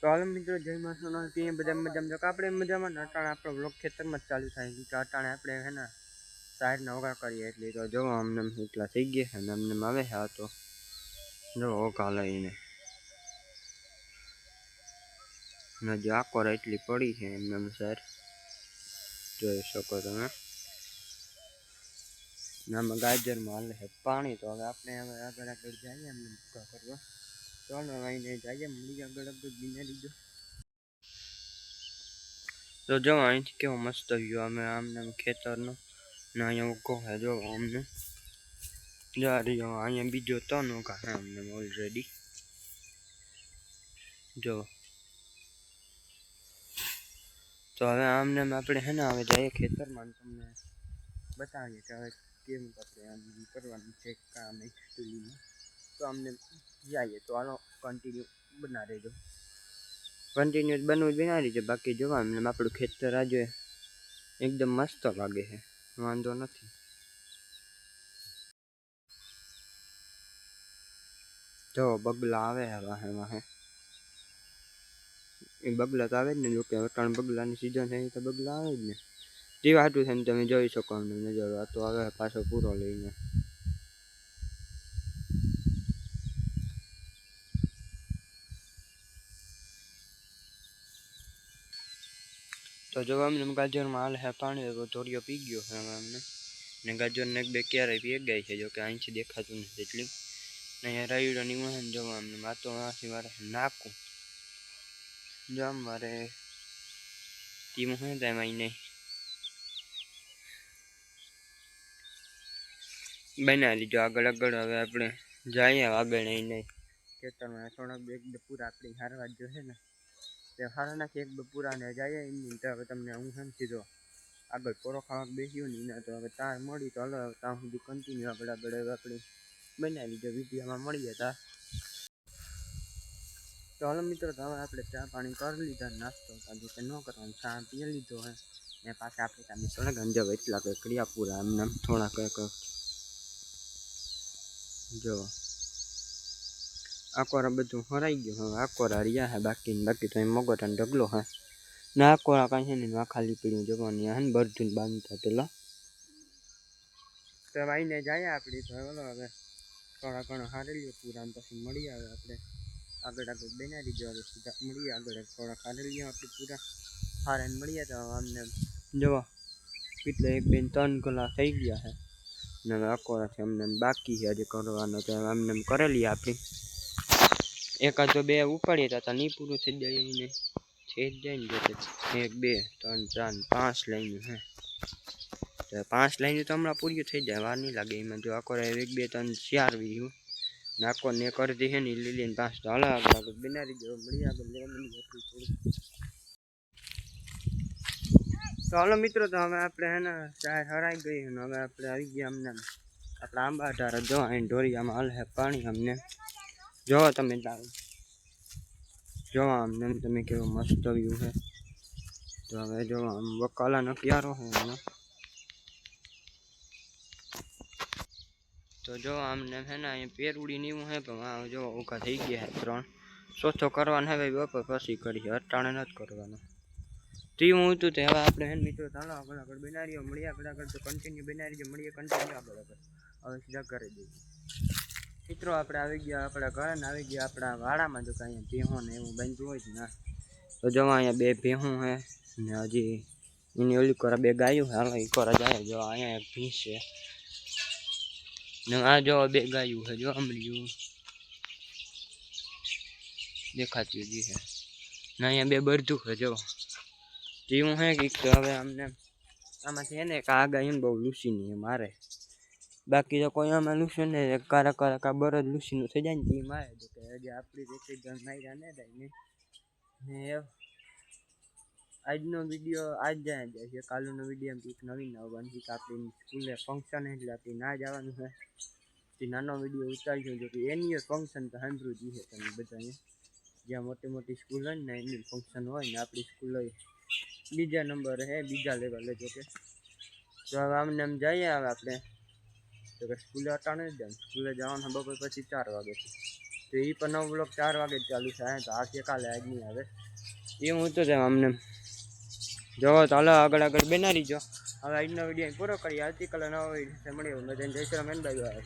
તો હાલ મિત્રો જય માસનો પીએ બધા મજામાં જો આપણે મજામાં અટાણે આપણો બ્લોક ખેતરમાં જ ચાલુ થાય છે અટાણે આપણે હે ને સાઈડના ઓગા કરીએ એટલે તો જો અમને એટલા થઈ ગયા છે અને અમને આવે છે આ તો જો ઓગા લઈને અને જો આકોર એટલી પડી છે એમને સાર જોઈ શકો તમે આમાં ગાજરમાં હાલે છે પાણી તો હવે આપણે હવે આગળ આગળ જઈએ એમને કરવા तो, तो जो आई थी क्यों मस्त हुई आमने खेतर ना को है जो हमने जा रही हूँ आइए भी जो तो कहा है हमने ऑलरेडी जो तो हमें आमने में अपने है ना हमें जाइए खेतर मान तुमने बताएंगे क्या केम कपड़े हम करवा चेक का हमें एक्चुअली में तो हमने જઈએ તો આનો કન્ટિન્યુ બના રહેજો કન્ટિન્યુ બનવું બના રહેજો બાકી જોવા એમને આપણું ખેતર આજે એકદમ મસ્ત લાગે છે વાંધો નથી જો બગલા આવે હવા એમાં હે એ બગલા તો આવે જ ને જોકે વટાણ બગલાની સિઝન છે તો બગલા આવે જ ને જેવા હાટું છે તમે જોઈ શકો એમને નજર આ તો આવે પાછો પૂરો લઈને જો જો અમે નમકાળ જરમાલ હે પાણી થોડીઓ પી ગયો અમે ને ગાડજો ને બે કેર પી ગયા છે જો કે આઈ છે દેખાતું નથી એટલે ને હરાઈડો ની મહન જો અમે માતો નાસી મારા નાકુ જામ મારે ટીમ હૈ દમેઈને બના લીજો આગળ આગળ હવે આપણે જાય આગળ નહીં કે તર મહોણા બેક દે પૂરા આપણી હારવા જો હે ને તે સારા એક બે પૂરાને જાય એમની તો હવે તમને હું સમજી દો આગળ પોરો ખાવા બેસ્યો ને એના તો હવે તાર મળી તો હલો ત્યાં સુધી કન્ટિન્યુ આપણે આગળ આપણી બનાવી જો વિડીયામાં મળીએ તા તો હલો મિત્રો તો હવે આપણે ચા પાણી કરી લીધા નાસ્તો કાજુ કે ન કરવાનું ચા પી લીધો હે ને પાછા આપણે ત્યાં મિત્રો ગંજો એટલા કંઈક ક્રિયા પૂરા એમને થોડા કંઈક જો આકોરા બધું હરાઈ ગયું હવે આકોરા રહ્યા હે બાકી બાકી તો એમ મગોટાનો ઢગલો હે ને આકોરા કાંઈ છે ને આ ખાલી પીડ્યું જવાની હે ને બધું બાંધતા પેલા તો ભાઈને જાય આપણી તો બોલો હવે થોડા ઘણો હારી લઈએ પૂરા પછી મળી આવે આપણે આગળ આગળ બનાવી દીધો હવે સીધા મળીએ આગળ થોડા હારી લઈએ આપણે પૂરા હારે મળીએ તો અમને જવા એટલે એક બેન ત્રણ કલાક થઈ ગયા છે ને હવે અકોરાથી અમને બાકી છે હજી કરવાનો તો અમને કરેલી આપણી એકાદ બે ઉપાડી હતા નહીં પૂરું થઈ જાય એમને છે જઈને જોતે એક બે ત્રણ ત્રણ પાંચ લાઈન હે તો પાંચ લાઈન તો હમણાં પૂર્યું થઈ જાય વાર નહીં લાગે એમાં જો આખો એક બે ત્રણ ચાર વીજું નાખો ને કરતી હે ને લીલી ને પાંચ તો હાલા આગળ બિનારી દો મળી આગળ લે મળી તો હાલો મિત્રો તો હવે આપણે હે ને ચાર હરાઈ ગઈ હવે આપણે આવી ગયા અમને આપણા આંબાટાર જો અહીં ઢોરિયામાં હાલ હે પાણી અમને જો તમેલા જો માને તમને કેવો મસ્ત આવ્યુ છે તો હવે જો અમે વકાલા નકિયારો હું તો જો આમ ને હેના એ પીરુડી નીયું હે તો જો ઉકા થઈ ગયા હે ત્રણ સોચો કરવાને બાપા પછી કરી હટાણે ન જ કરવાનો ટી હું તો તેવા આપણે મિત્રો ચાલો આગળ બનાવી રહ્યો મળિયા કળા ક તો કન્ટીન્યુ બનાવીજો મળિયા કન્ટીન્યુ આગળ હવે સીધા કરી દેજો મિત્રો આપણે આવી ગયા આપણા ઘરે આવી ગયા આપણા વાડામાં જો કે અહીંયા ભેહું ને એવું બનતું હોય જ ના તો જો અહીંયા બે ભેહું હે ને હજી એની ઓલી કોરા બે ગાયું હાલો એ કોરા જાય જો અહીંયા એક ભીંસ છે ને આ જો બે ગાયું છે જો અમર્યું દેખાતી જી છે ને અહીંયા બે બરધું છે જો જીવું છે કે હવે અમને આમાંથી એને એક આ ગાયું બહુ લૂસીની મારે બાકી જો કોઈ આમાં લૂસી ને કારા કારા કા બર જ લૂસીનું થઈ જાય ને ટીમ આવે તો કે હજી આપણી એક જણ માર્યા ન જાય ને ને આજનો વિડીયો આજ જ્યાં જાય છે કાલનો વિડીયો એમ કંઈક નવીન આવવાનું છે કે આપણી સ્કૂલે ફંક્શન એટલે આપણે ના જવાનું છે તે નાનો વિડીયો ઉતારજો જો કે એન્યુઅલ ફંક્શન તો સાંભળ્યું જ છે તમે બધાને જ્યાં મોટી મોટી સ્કૂલ હોય ને એન્યુઅલ ફંક્શન હોય ને આપણી સ્કૂલ હોય બીજા નંબર હે બીજા લેવલે જો કે તો હવે આમને આમ જઈએ હવે આપણે તો કે સ્કૂલે અટાણે જ જાય સ્કૂલે જવાનું બપોર પછી ચાર વાગેથી તો એ પણ નવ બ્લોક ચાર વાગે જ ચાલુ થાય તો આ કે કાલે આજ નહીં આવે એ હું તો જાય અમને જો ચાલો આગળ આગળ બનાવી જો હવે આજનો વિડીયો પૂરો કરીએ આવતીકાલે નવો વિડીયો મળીએ મજા જય શ્રી રમેન બાજુ આવે